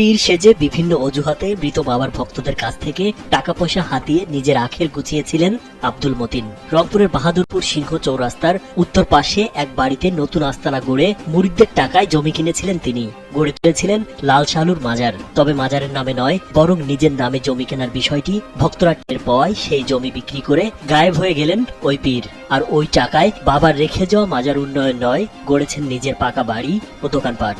পীর সেজে বিভিন্ন অজুহাতে মৃত বাবার ভক্তদের কাছ থেকে টাকা পয়সা হাতিয়ে নিজের আখের গুছিয়েছিলেন আব্দুল মতিন। রংপুরের বাহাদুরপুর সিংহ চৌরাস্তার উত্তর পাশে এক বাড়িতে নতুন আস্তানা গড়ে মুরিদদের টাকায় জমি কিনেছিলেন তিনি। গড়ে তুলেছিলেন লাল শালুর মাজার। তবে মাজারের নামে নয়, বরং নিজের নামে জমি কেনার বিষয়টি ভক্তরা টের পাওয়ায় সেই জমি বিক্রি করে গায়েব হয়ে গেলেন ওই পীর। আর ওই টাকায় বাবার রেখে যাওয়া মাজার উন্নয়ন নয়, গড়েছেন নিজের পাকা বাড়ি ও দোকানপাট।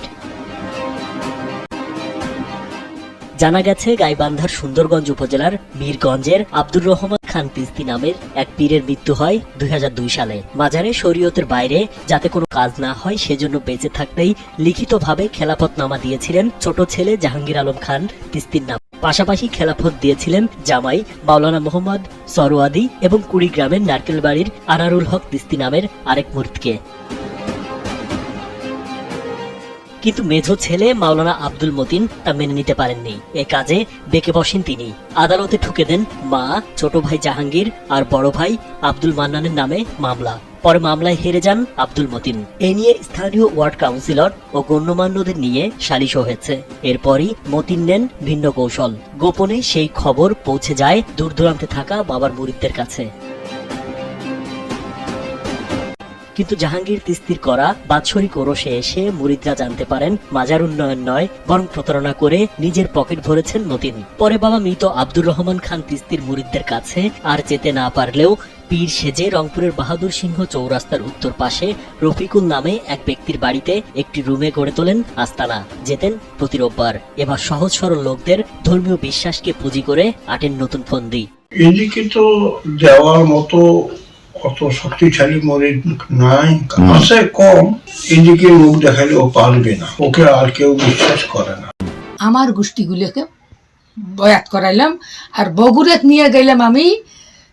জানা গেছে, গাইবান্ধার সুন্দরগঞ্জ উপজেলার মীরগঞ্জের আব্দুর রহমান খান তিস্তি নামের এক পীরের মৃত্যু হয় দুই হাজার দুই সালে। মাজারে শরীয়তের বাইরে যাতে কোনো কাজ না হয়, সেজন্য বেঁচে থাকতেই লিখিতভাবে খেলাফতনামা দিয়েছিলেন ছোট ছেলে জাহাঙ্গীর আলম খান তিস্তির নাম। পাশাপাশি খেলাফত দিয়েছিলেন জামাই মাওলানা মোহাম্মদ সরোয়াদি এবং কুড়িগ্রামের নারকেলবাড়ির আনারুল হক তিস্তি নামের আরেক মুরিদকে কিন্তু মেঝো ছেলে মাওলানা আব্দুল মতিন তা মেনে নিতে পারেননি। এ কাজে বেঁকে বসেন তিনি। আদালতে ঠুকে দেন মা, ছোট ভাই জাহাঙ্গীর আর বড় ভাই আব্দুল মান্নানের নামে মামলা। পরে মামলায় হেরে যান আব্দুল মতিন। এ নিয়ে স্থানীয় ওয়ার্ড কাউন্সিলর ও গণ্যমান্যদের নিয়ে সালিশ হয়েছে। এরপরই মতিন নেন ভিন্ন কৌশল। গোপনে সেই খবর পৌঁছে যায় দূর দূরান্তে থাকা বাবার মুরিদদের কাছে। কিন্তু জাহাঙ্গীর তিস্তির করা বাৎসরিক ওরসে এসে মুরিদরা জানতে পারেন, মাজার উন্নয়ন নয়, বরং প্রতারণা করে নিজের পকেট ভরেছেন মতিন। পরে বাবা মৃত আব্দুর রহমান খান তিস্তির মুরিদদের কাছে আর যেতে না পারলেও পীর সেজে রংপুরের বাহাদুর সিংহ চৌরাস্তার উত্তর পাশে রফিকুল নামে এক ব্যক্তির বাড়িতে একটি রুমে গড়ে তোলেন আস্তানা। যেতেন প্রতি রোববার। এবার সহজ সরল লোকদের ধর্মীয় বিশ্বাসকে পুঁজি করে আটেন নতুন ফন্দি। তো দেওয়ার মতো অত শক্তিশালী মরিদ নাই। আছে কম এদিকে মুখ দেখালে ও পারবে না। ওকে আর কেউ বিশ্বাস করে না। আমার গোষ্ঠীগুলোকে বয়াত করাইলাম আর বগুড়েত নিয়ে গেলাম আমি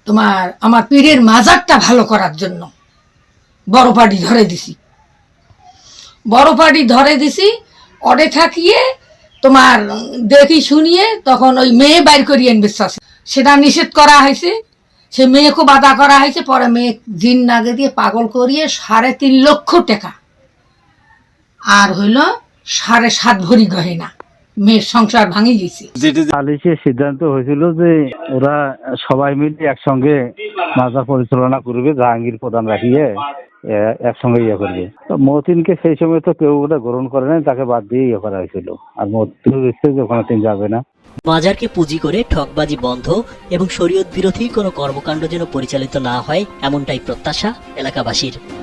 তোমার আমার পীরের মাজারটা ভালো করার জন্য। বড় পাটি ধরে দিছি। বড় পাটি ধরে দিছি অডে থাকিয়ে তোমার দেখি শুনিয়ে তখন ওই মেয়ে বাইর করিয়ে বিশ্বাস সেটা নিষেধ করা হয়েছে। সে মেয়েকে বাধা করা হয়েছে পরে মেয়ে দিন নাগে দিয়ে পাগল করিয়ে সাড়ে তিন লক্ষ টাকা। আর হইল সাড়ে সাত ভরি গহেনা। মেয়ের সংসার ভাঙি গেছে। সিদ্ধান্ত হয়েছিল যে ওরা সবাই মিলে একসঙ্গে মাজার পরিচালনা করবে জাহাঙ্গীর প্রধান রাখিয়ে একসঙ্গে ইয়ে করবে। তো মতিনকে সেই সময় তো কেউ ওটা গ্রহণ করে নাই তাকে বাদ দিয়ে ইয়ে করা হয়েছিল। আর মতিন যে ওখানে তিনি যাবে না। মাজারকে পুঁজি করে ঠকবাজি বন্ধ এবং শরীয়ত বিরোধী কোনো কর্মকাণ্ড যেন পরিচালিত না হয়, এমনটাই প্রত্যাশা এলাকাবাসীর।